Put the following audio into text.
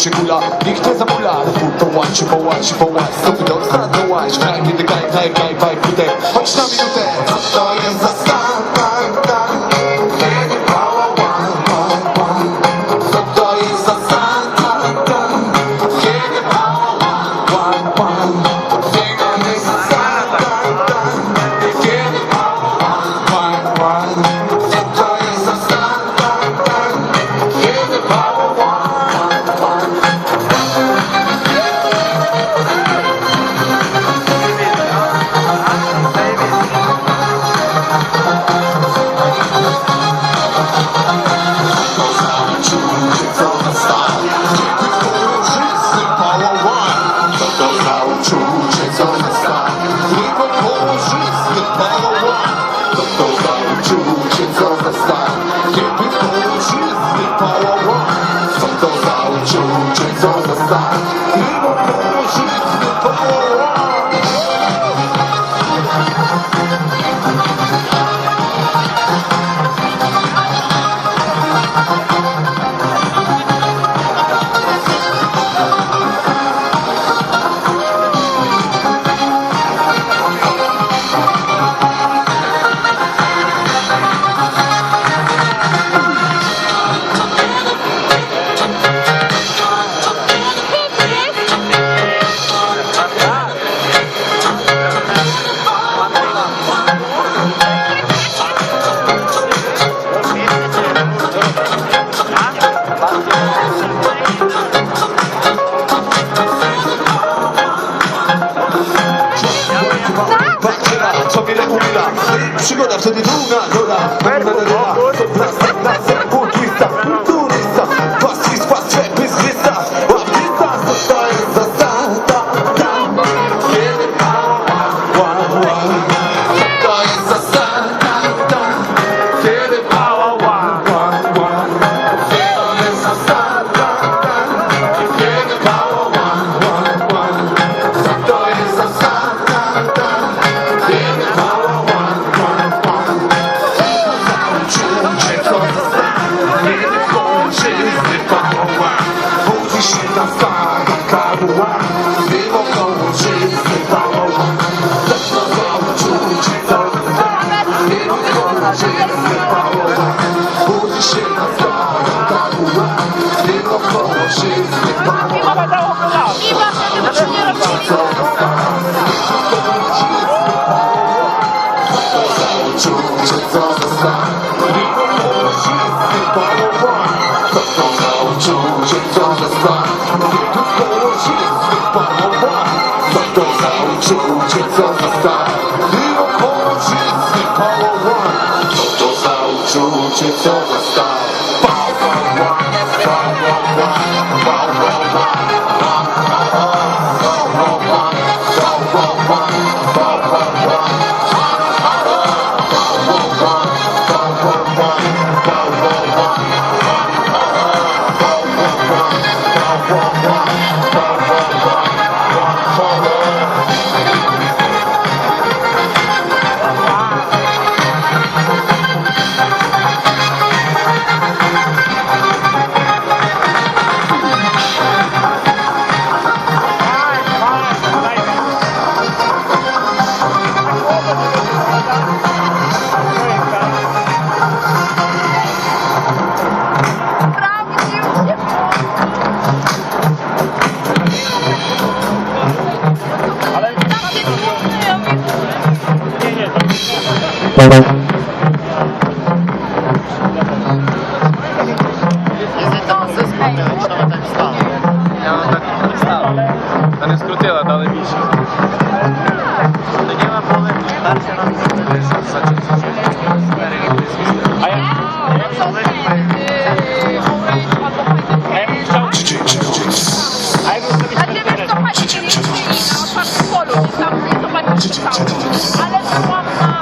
się kula Nikt nie zamula Połać, połać, połać Stopy do stan, dołać Kraj, kiedy kraj, kraj, kraj, kraj, kutek Chodź na minutę Została jest za stan Uh-huh. 죽어나 소리 누가 돌아 말만 돌아 打我！把我们欺负了！走走走，Та не скрутила, дали більше. Тоді ми були перший раз А я Dlaczego to patrzycie na otwartym polu? Tam nie to pani Ale to mam na...